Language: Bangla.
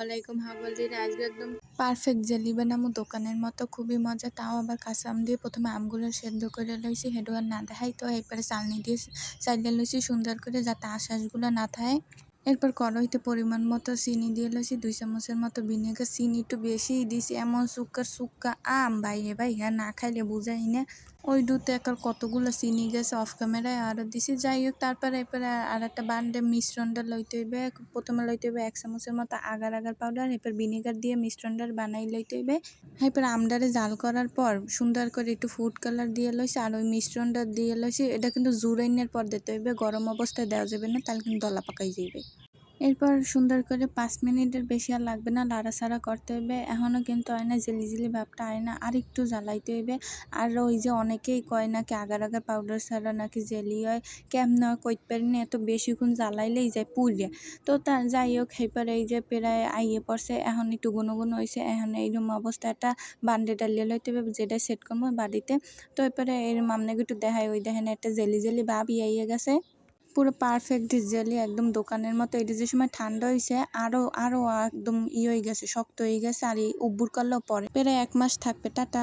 ওয়ালাইকুম হাবলদির আজকে একদম পারফেক্ট জেলি বানামো দোকানের মতো, খুবই মজা। তাও আবার কাঁচা আম দিয়ে প্রথমে আমগুলো সেদ্ধ করে লইছি হেডু আর না দেখাই তো এরপরে চালনি দিয়ে চালিয়ে লইছি সুন্দর করে যাতে আশ্বাসগুলো না থাকে এরপর কড়াইতে পরিমাণ মতো চিনি দিয়ে লইছি দুই চামচের মতো ভিনেগার। চিনি একটু বেশি দিছি, এমন সুক্কার সুক্কা আম বাইরে ভাই হ্যাঁ না খাইলে বুঝাই না। ওই দুতে একর কতগুলো চিনি গেছে অফ ক্যামেরায় আরও দিছি। যাই হোক, তারপরে এরপরে আর একটা বান্ডে মিশ্রণটা লইতে হইবে। প্রথমে লইতে হইবে এক চামচের মতো আগার আগার পাউডার এরপর ভিনেগার দিয়ে মিশ্রণটা বানাই লইতে হইবে। এরপর আমডারে জাল করার পর সুন্দর করে একটু ফুড কালার দিয়ে লইছি আর ওই মিশ্রণটা দিয়ে লইছি। এটা কিন্তু জুরাইনের পর দিতে হইবে, গরম অবস্থায় দেওয়া যাবে না, তাহলে কিন্তু দলা পাকাই যাইবে। এরপর সুন্দর করে পাঁচ মিনিটের বেশি আর লাগবে না লাড়াচাড়া করতে হইবে এখনও কিন্তু হয় না জেলি জেলি ভাবটা হয় না, আর একটু জ্বালাইতে হইবে আর ওই যে অনেকেই কয় নাকি আগার আগার পাউডার ছাড়া নাকি জেলি হয়। কেমন কইতে পারি না, এত বেশিক্ষণ জ্বালাইলেই যায় পুড়ে। তো তা যাই হোক, এরপর এই যে প্রায় আইয়ে পড়ছে, এখন একটু গুনো গুনো হয়েছে এখন এইরকম অবস্থা একটা বান্ডে ডালিয়ে লইতে হবে, যেটা সেট করব বাড়িতে। তো এরপরে এরম আপনাকে একটু দেখাই, ওই দেখেন একটা জেলি জেলি ভাব ইয়ে গেছে। পুরো পারফেক্ট ডিজেলি একদম দোকানের মতো। এটা যে সময় ঠান্ডা হয়েছে আরও আরও একদম ইয়ে হয়ে গেছে, শক্ত হয়ে গেছে, আর এই উব্বুর করলেও পরে। প্রায় এক মাস থাকবে, টাটা।